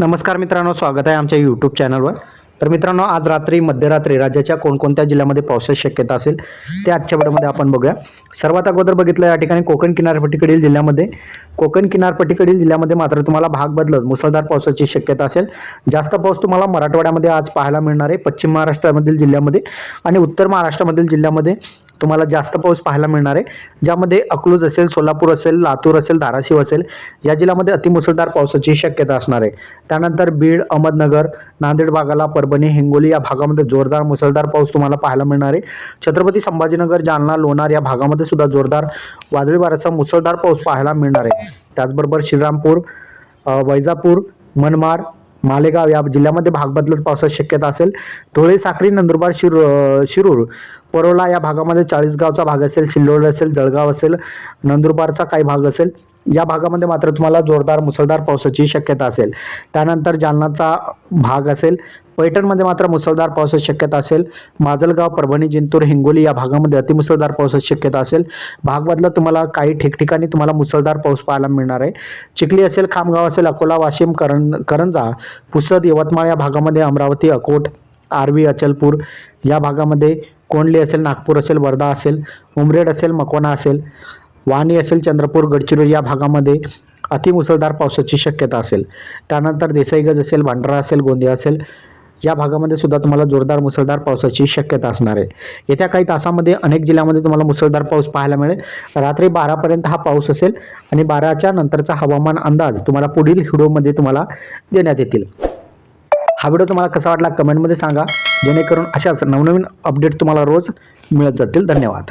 नमस्कार मित्रांनो स्वागत आहे आमच्या यूट्यूब चॅनलवर तर मित्रांनो आज रात्री मध्यरात्री राज्याच्या कोणकोणत्या जिल्ह्यामध्ये पावसाची शक्यता असेल ते आजच्या वेळेमध्ये आपण बघूया. सर्वात अगोदर बघितलं या ठिकाणी कोकण किनारपट्टीकडील जिल्ह्यामध्ये कोकण किनारपट्टीकडील जिल्ह्यामध्ये मात्र तुम्हाला भाग बदलत मुसळधार पावसाची शक्यता असेल. जास्त पाऊस तुम्हाला मराठवाड्यामध्ये आज पाहायला मिळणार आहे पश्चिम महाराष्ट्रामधील जिल्ह्यामध्ये आणि उत्तर महाराष्ट्रामधील जिल्ह्यामध्ये. तुम्हाला जास्त पाऊस पाहायला मिळणार आहे. ज्यामध्ये अकलूज असेल सोलापूर असेल लातूर असेल धाराशिव असेल या जिल्ह्यामध्ये अतिमुसळधार पावसाची शक्यता असणार आहे. त्यानंतर बीड अहमदनगर नांदेड भागाला परभणी हिंगोली या भागामध्ये जोरदार मुसळधार पाऊस तुम्हाला पाहायला मिळणार आहे. छत्रपती संभाजीनगर जालना लोणार या भागामध्ये सुद्धा जोरदार वादळी वाऱ्याचा मुसळधार पाऊस पाहायला मिळणार आहे. त्याचबरोबर श्रीरामपूर वैजापूर मनमाड मालेगाव या जिल्ह्यामध्ये भाग बदलत पावसाची शक्यता असेल. धुळे साखरी नंदुरबार शिरू शिरूर परोला या भागामध्ये चाळीसगावचा भाग असेल सिल्लोड असेल जळगाव असेल नंदुरबारचा काही भाग असेल. या भागामध्ये मात्र तुम्हाला जोरदार मुसळधार पावसाची शक्यता असेल. त्यानंतर जालनाचा भाग असेल पैठणमध्ये मात्र मुसळधार पावसाची शक्यता असेल. माजलगाव परभणी जिंतूर हिंगोली या भागामध्ये अतिमुसळधार पावसाची शक्यता असेल. भाग बदला तुम्हाला काही ठिकठिकाणी तुम्हाला मुसळधार पाऊस पाहायला मिळणार आहे. चिखली असेल खामगाव असेल अकोला वाशिम करण करंजा पुसद यवतमाळ या भागामध्ये अमरावती अकोट आरवी अचलपूर या भागामध्ये कोंडली असेल नागपूर असेल वर्धा असेल उमरेड असेल मकोना असेल वाणी असेल चंद्रपूर गडचिरोली या भागामध्ये अतिमुसळधार पावसाची शक्यता असेल. त्यानंतर देसाईगज असेल भांडारा असेल गोंदिया असेल या भागामध्ये सुद्धा तुम्हाला जोरदार मुसळधार पावसाची शक्यता असणार आहे. येत्या काही तासामध्ये अनेक जिल्ह्यामध्ये तुम्हाला मुसळधार पाऊस पाहायला मिळेल. रात्री बारापर्यंत हा पाऊस असेल आणि बाराच्या नंतरचा हवामान अंदाज तुम्हाला पुढील व्हिडिओमध्ये तुम्हाला देण्यात येतील. हा व्हिडिओ तुम्हाला कसा वाटला कमेंटमध्ये सांगा. जेणेकरून अशाच नवनवीन अपडेट तुम्हाला रोज मिळत जातील. धन्यवाद.